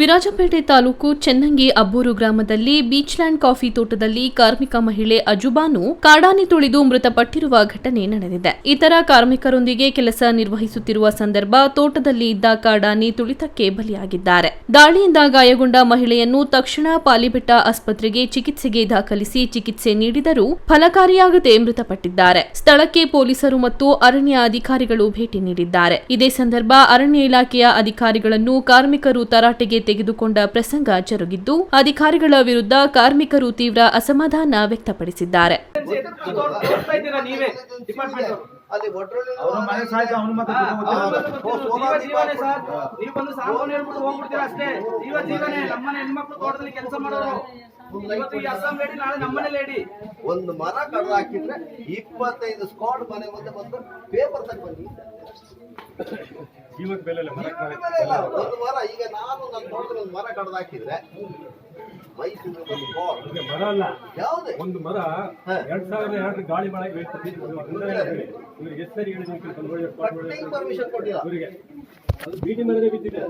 ವಿರಾಜಪೇಟೆ ತಾಲೂಕು ಚೆನ್ನಂಗಿ ಅಬ್ಬೂರು ಗ್ರಾಮದಲ್ಲಿ ಬೀಚ್ಲ್ಯಾಂಡ್ ಕಾಫಿ ತೋಟದಲ್ಲಿ ಕಾರ್ಮಿಕ ಮಹಿಳೆ ಅಜುಬಾನು ಕಾಡಾನೆ ತುಳಿದು ಮೃತಪಟ್ಟಿರುವ ಘಟನೆ ನಡೆದಿದೆ. ಇತರ ಕಾರ್ಮಿಕರೊಂದಿಗೆ ಕೆಲಸ ನಿರ್ವಹಿಸುತ್ತಿರುವ ಸಂದರ್ಭ ತೋಟದಲ್ಲಿ ಇದ್ದ ಕಾಡಾನೆ ತುಳಿತಕ್ಕೆ ಬಲಿಯಾಗಿದ್ದಾರೆ. ದಾಳಿಯಿಂದ ಗಾಯಗೊಂಡ ಮಹಿಳೆಯನ್ನು ತಕ್ಷಣ ಪಾಲಿಬೆಟ್ಟ ಆಸ್ಪತ್ರೆಗೆ ಚಿಕಿತ್ಸೆಗೆ ದಾಖಲಿಸಿ ಚಿಕಿತ್ಸೆ ನೀಡಿದರೂ ಫಲಕಾರಿಯಾಗದೆ ಮೃತಪಟ್ಟಿದ್ದಾರೆ. ಸ್ಥಳಕ್ಕೆ ಪೊಲೀಸರು ಮತ್ತು ಅರಣ್ಯ ಅಧಿಕಾರಿಗಳು ಭೇಟಿ ನೀಡಿದ್ದಾರೆ. ಇದೇ ಸಂದರ್ಭ ಅರಣ್ಯ ಇಲಾಖೆಯ ಅಧಿಕಾರಿಗಳನ್ನು ಕಾರ್ಮಿಕರು ತರಾಟೆಗೆ ತೆಗೆದುಕೊಂಡ ಪ್ರಸಂಗ ಜರುಗಿದ್ದು ಅಧಿಕಾರಿಗಳ ವಿರುದ್ಧ ಕಾರ್ಮಿಕರು ತೀವ್ರ ಅಸಮಾಧಾನ ವ್ಯಕ್ತಪಡಿಸಿದ್ದಾರೆ. ತೋರಿಸ್ತಾ ಇದ್ದೀರಾ ನೀವೇ ಡಿಪಾರ್ಟ್ಮೆಂಟ್ ಅಲ್ಲಿ ಒಟ್ರಲ್ಲಿ ಅವ್ರ ಮನೆ ಸಾಯ್ತು ಅವ್ನ ಮಾತ್ರ ಜೀವ ಜೀವನೇ ಸರ್ ನೀವು ಬಂದು ಸಾಮಾನು ಹೇಳ್ಬಿಟ್ಟು ಹೋಗ್ಬಿಡ್ತೀರಾ ಅಷ್ಟೇ? ಜೀವ ಜೀವನೇ. ನಮ್ಮನೆ ಹೆಣ್ಮಕ್ಳು ತೋಟದಲ್ಲಿ ಕೆಲಸ ಮಾಡೋರು. ಇವತ್ತು ಈ ಅಸ್ಸಾಂ ಲೇಡಿ ನಾಳೆ ನಮ್ಮನೆ ಲೇಡಿ ಒಂದು ಮರ ಕಡ್ದು ಹಾಕಿದ್ರೆ ಇಪ್ಪತ್ತೈದು ಸ್ಕಾಡ್ ಮನೆ ಮುಂದೆ ಬಂದು ಪೇಪರ್ ತಗೊಂಡು ಜೀವದ ಬೆಲೆ ಇಲ್ಲ ಮರಕ್ಕೆ ಮರಕ್ಕೆ. ಒಂದು ವಾರ ಈಗ ನಾನು ನನ್ನ ತೋಟದಲ್ಲಿ ಒಂದು ಮರ ಕಡ್ದು ಹಾಕಿದ್ರೆ ಮೈಸೂರು ಮರ ಅಲ್ಲ. ಯಾವುದೇ? ಒಂದು ಮರ ಎರಡ್ ಸಾವಿರದ ಎರಡು ಗಾಳಿ ಮಳೆ ಇವ್ರಿಗೆ ಎಷ್ಟು ಸರಿ ಹೇಳಿದ್ರು ಕಟ್ಟಿಂಗ್ ಪರ್ಮಿಷನ್ ಕೊಟ್ಟಿಲ್ಲ. ಇವರಿಗೆ. ಅದು ಮರದೇ ಬಿದ್ದಿದೆ.